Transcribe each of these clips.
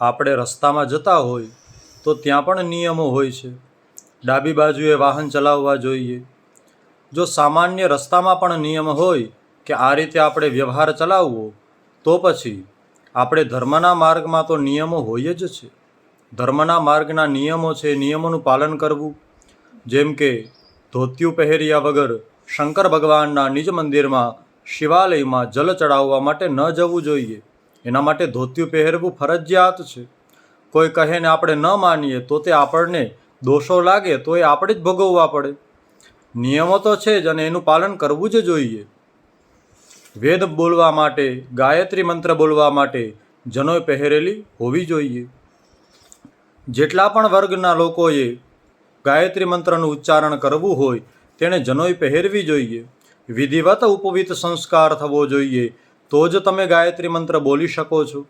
આપણે રસ્તામાં જતા હોય તો ત્યાં પણ નિયમો હોય છે. ડાબી બાજુએ વાહન ચલાવવા જોઈએ. જો સામાન્ય રસ્તામાં પણ નિયમ હોય કે આ રીતે આપણે વ્યવહાર ચલાવવો, તો પછી આપણે ધર્મના માર્ગમાં તો નિયમો હોય જ છે. ધર્મના માર્ગના નિયમો છે નિયમોનું પાલન કરવું. જેમ કે ધોતિયું પહેર્યા વગર શંકર ભગવાનના નિજ મંદિરમાં શિવાલયમાં જલ ચડાવવા માટે ન જવું જોઈએ. એના માટે ધોતિયું પહેરવું ફરજિયાત છે. કોઈ કહે ને આપણે ન માનીએ, તો તે આપણને દોષો લાગે તો એ આપણે જ ભોગવવા પડે. નિયમો તો છે જ અને એનું પાલન કરવું જ જોઈએ. વેદ બોલવા માટે, ગાયત્રી મંત્ર બોલવા માટે જનોય પહેરેલી હોવી જોઈએ. જેટલા પણ વર્ગના લોકોએ ગાયત્રી મંત્રનું ઉચ્ચારણ કરવું હોય, તેણે જનોય પહેરવી જોઈએ. વિધિવત ઉપવિત સંસ્કાર થવો જોઈએ. તો જ તમે ગાયત્રી મંત્ર બોલી શકો છો.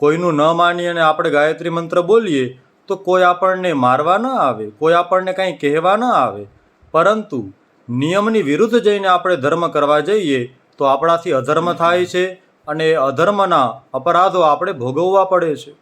કોઈનું ન માની અને આપણે ગાયત્રી મંત્ર બોલીએ, તો કોઈ આપણને મારવા ન આવે, કોઈ આપણને કંઈ કહેવા ન આવે. પરંતુ નિયમની વિરુદ્ધ જઈને આપણે ધર્મ કરવા જઈએ, તો આપણાથી અધર્મ થાય છે અને એ અધર્મના અપરાધો આપણે ભોગવવા પડે છે.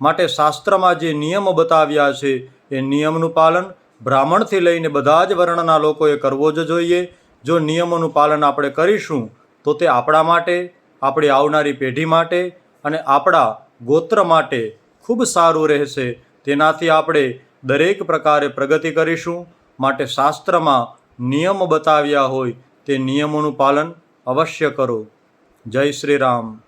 માટે શાસ્ત્રમાં જે નિયમો બતાવ્યા છે, એ નિયમનું પાલન બ્રાહ્મણથી લઈને બધા જ વર્ણના લોકોએ કરવો જ જોઈએ. જો નિયમોનું પાલન આપણે કરીશું તો તે આપણા માટે, આપણી આવનારી પેઢી માટે અને આપણા ગોત્ર માટે ખૂબ સારું રહેશે. તેનાથી આપણે દરેક પ્રકારે પ્રગતિ કરીશું. માટે શાસ્ત્રમાં નિયમો બતાવ્યા હોય તે નિયમોનું પાલન અવશ્ય કરો. જય શ્રી રામ.